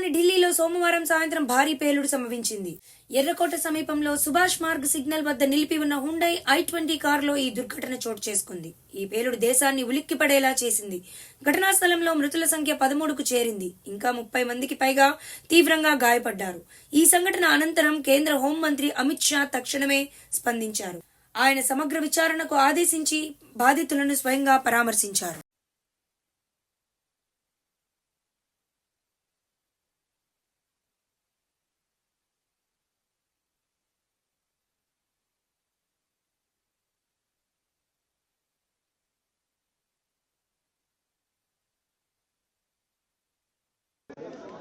ఢిల్లీలో సోమవారం సాయంత్రం భారీ పేలుడు సంభవించింది. ఎర్రకోట సమీపంలో సుభాష్ మార్గ్ సిగ్నల్ వద్ద నిలిపి ఉన్న హుండై ఐ ట్వంటీ కారులో ఈ దుర్ఘటన చోటు చేసుకుంది. ఈ పేలుడు దేశాన్ని ఉలిక్కిపడేలా చేసింది. ఘటనా స్థలంలో మృతుల సంఖ్య పదమూడుకు చేరింది. ఇంకా ముప్పై మందికి పైగా తీవ్రంగా గాయపడ్డారు. ఈ సంఘటన అనంతరం కేంద్ర హోంమంత్రి అమిత్ షా తక్షణమే స్పందించారు. ఆయన సమగ్ర విచారణకు ఆదేశించి బాధితులను స్వయంగా పరామర్శించారు. yeah